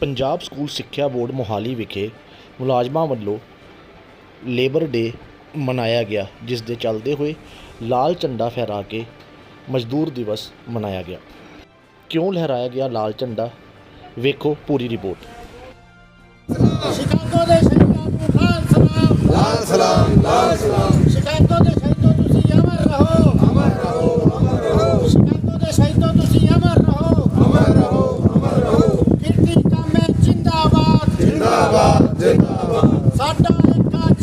Punjab school ਸਿੱਖਿਆ board Mohali ਵਿਖੇ ਮੁਲਾਜ਼ਮਾਂ ਵੱਲੋਂ ਲੇਬਰ ਡੇ ਮਨਾਇਆ ਗਿਆ ਜਿਸ ਦੇ ਚੱਲਦੇ ਹੋਏ ਲਾਲ ਝੰਡਾ ਫਹਿਰਾ ਕੇ ਮਜ਼ਦੂਰ ਦਿਵਸ ਮਨਾਇਆ ਗਿਆ ਕਿਉਂ ਲਹਿਰਾਇਆ ਗਿਆ ਲਾਲ ਝੰਡਾ ਵੇਖੋ ਪੂਰੀ ਰਿਪੋਰਟ ਸ਼ਿਕਾਗੋ ਦੇ ਸ਼ਹੀਦਾਂ ਨੂੰ ਲਾਲ ਸਲਾਮ ਲਾਲ ਸਲਾਮ ਲਾਲ ਸਲਾਮ ਸ਼ਿਕਾਗੋ ਦੇ ਸ਼ਹੀਦੋ ਤੁਸੀਂ ਅਮਰ ਰਹੋ ਅਮਰ ਰਹੋ ਅਮਰ ਰਹੋ ਸ਼ਿਕਾਗੋ ਦੇ ਸ਼ਹੀਦੋ ਤੁਸੀਂ ਅਮਰ ਰਹੋ ਅਮਰ ਰਹੋ ਅਮਰ ਰਹੋ ਕਿਰਤੀ ਕਾਮੇ ਜਿੰਦਾਬਾਦ ਜਿੰਦਾਬਾਦ ਜਿੰਦਾਬਾਦ ਸਾਡਾ ਏਕਾ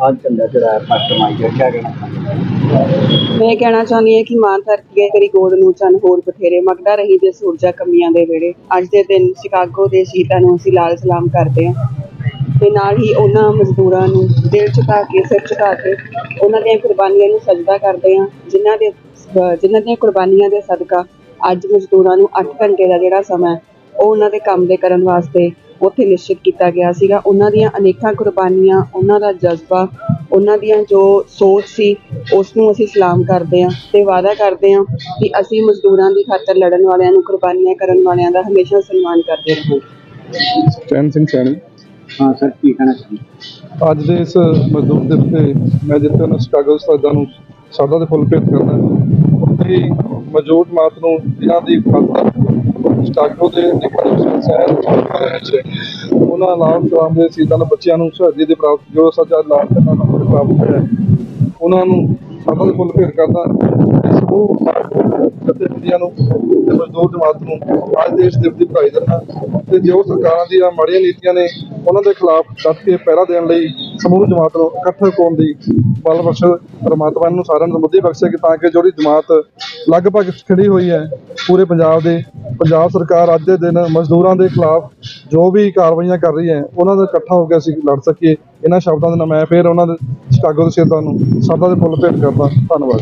ਅੱਜ ਮੈਂ ਕਹਿਣਾ ਚਾਹੁੰਦੀ ਹਾਂ ਕਿ ਮਾਂ ਧਰਤੀ ਹੈ ਤੇਰੀ ਗੋਦ ਨੂੰ ਚੰਨ ਹੋਰ ਬਥੇਰੇ ਮਗਦਾ ਰਹੀ ਜੇ ਸੂਰਜਾ ਕਮੀਆਂ ਦੇ ਵੇੜੇ ਅੱਜ ਦੇ ਦਿਨ ਸ਼ਿਕਾਗੋ ਦੇ ਸ਼ਹੀਦਾਂ ਨੂੰ ਅਸੀਂ ਲਾਲ ਸਲਾਮ ਕਰਦੇ ਹਾਂ। ਤੇ ਨਾਲ ਹੀ ਉਹਨਾਂ ਮਜ਼ਦੂਰਾਂ ਨੂੰ ਦਿਲ ਝੁਕਾ ਕੇ ਸਿਰ ਝੁਕਾ ਕੇ ਉਹਨਾਂ ਦੀਆਂ ਕੁਰਬਾਨੀਆਂ ਨੂੰ ਸਜਦਾ ਕਰਦੇ ਹਾਂ ਜਿਨ੍ਹਾਂ ਦੇ ਜਿਨ੍ਹਾਂ ਦੀਆਂ ਕੁਰਬਾਨੀਆਂ ਦੇ ਸਦਕਾ ਅੱਜ ਮਜ਼ਦੂਰਾਂ ਨੂੰ 8 ਘੰਟੇ ਦਾ ਜਿਹੜਾ ਸਮਾਂ ਉਹ ਉਹਨਾਂ ਦੇ ਕੰਮ ਦੇ ਕਰਨ ਵਾਸਤੇ ਉੱਥੇ ਨਿਸ਼ਚਿਤ ਕੀਤਾ ਗਿਆ ਸੀਗਾ। ਉਹਨਾਂ ਦੀਆਂ ਅਨੇਕਾਂ ਕੁਰਬਾਨੀਆਂ ਉਹਨਾਂ ਦਾ ਜਜ਼ਬਾ ਉਹਨਾਂ ਦੀਆਂ ਜੋ ਸੋਚ ਸੀ ਉਸ ਨੂੰ ਅਸੀਂ ਸਲਾਮ ਕਰਦੇ ਹਾਂ ਤੇ ਵਾਅਦਾ ਕਰਦੇ ਹਾਂ ਕਿ ਅਸੀਂ ਮਜ਼ਦੂਰਾਂ ਦੀ ਖਾਤਰ ਲੜਨ ਵਾਲਿਆਂ ਨੂੰ ਕੁਰਬਾਨੀਆਂ ਕਰਨ ਵਾਲਿਆਂ ਦਾ ਹਮੇਸ਼ਾ ਸਨਮਾਨ ਕਰਦੇ ਰਹਾਂਗੇ। ਚੈਨ ਸਿੰਘ ਸੈਣੀ। ਹਾਂ ਸਰ ਕੀ ਕਹਿਣਾ ਚਾਹੁੰਦੇ? ਅੱਜ ਦੇ ਇਸ ਮਜ਼ਦੂਰ ਦਿਵਸ ਤੇ ਮੈਂ ਜਿੱਥੇ ਉਹਨਾਂ ਸਟਰਗਲ ਸਰਦਾਂ ਨੂੰ ਸਰਦਾਂ ਦੇ ਫੁੱਲ ਭੇਟ ਕਰਦਾ ਉੱਥੇ ਮੌਜੂਦ ਮਾਤ ਨੂੰ ਜਿਨ੍ਹਾਂ ਦੀ ਖਾਤਰ ਸ਼ਿਕਾਗੋ ਦੇ ਨਿਕਲੇ ਸ਼ਹਿਰ ਉਹਨਾਂ ਨਾਲ ਸਲਾਮ ਦੇ ਸੀਦਾਂ ਬੱਚਿਆਂ ਨੂੰ ਸ਼ਹੀਦੀ ਦੇ ਪ੍ਰਾਪਤ, ਜੋ ਸੱਚਾ ਲਾਲ ਕਰਨਾ ਪ੍ਰਾਪਤ ਹੋਇਆ ਉਹਨਾਂ ਨੂੰ ਸਾਦਾ ਦੇ ਭੇਟ ਕਰਦਾ ਇਸ ਉਹ ਜਥੇਬੰਦੀਆਂ ਨੂੰ ਤੇ ਮਜ਼ਦੂਰ ਜਮਾਤ ਨੂੰ ਅੱਜ ਦੇ ਇਸ ਦਿਵਸ ਦੀ ਵਧਾਈ ਦਿੰਦਾ ਤੇ ਜੋ ਸਰਕਾਰਾਂ ਦੀਆਂ ਮਾੜੀਆਂ ਨੀਤੀਆਂ ਨੇ ਉਹਨਾਂ ਦੇ ਖਿਲਾਫ ਡਟ ਕੇ ਪਹਿਰਾ ਦੇਣ ਲਈ ਸਮੂਹ ਜਮਾਤ ਨੂੰ ਇਕੱਠੇ ਹੋਣ ਦੀ ਬਲ ਬਖਸ਼ ਪਰਮਾਤਮਾ ਨੂੰ ਸਾਰਿਆਂ ਨੂੰ ਸਮੁੱਧੀ ਬਖਸ਼ੇ ਕਿ ਤਾਂ ਕਿ ਜਿਹੜੀ ਜਮਾਤ ਲਗਭਗ ਖੜੀ ਹੋਈ ਹੈ, ਪੂਰੇ ਪੰਜਾਬ ਦੇ, ਪੰਜਾਬ ਸਰਕਾਰ ਅੱਜ ਦੇ ਦਿਨ ਮਜ਼ਦੂਰਾਂ ਦੇ ਖਿਲਾਫ ਜੋ ਵੀ ਕਾਰਵਾਈਆਂ ਕਰ ਰਹੀ ਹੈ, ਉਹਨਾਂ ਦਾ ਇਕੱਠਾ ਹੋ ਕੇ ਅਸੀਂ ਲੜ ਸਕੀਏ। ਇਹਨਾਂ ਸ਼ਬਦਾਂ ਦੇ ਨਾਲ ਮੈਂ ਫਿਰ ਉਹਨਾਂ ਦੇ ਸ਼ਿਕਾਗੋ ਦੇ ਸ਼ਹੀਦਾਂ ਨੂੰ ਸਾਦਾ ਦੇ ਫੁੱਲ ਭੇਟ ਕਰਦਾ। ਧੰਨਵਾਦ।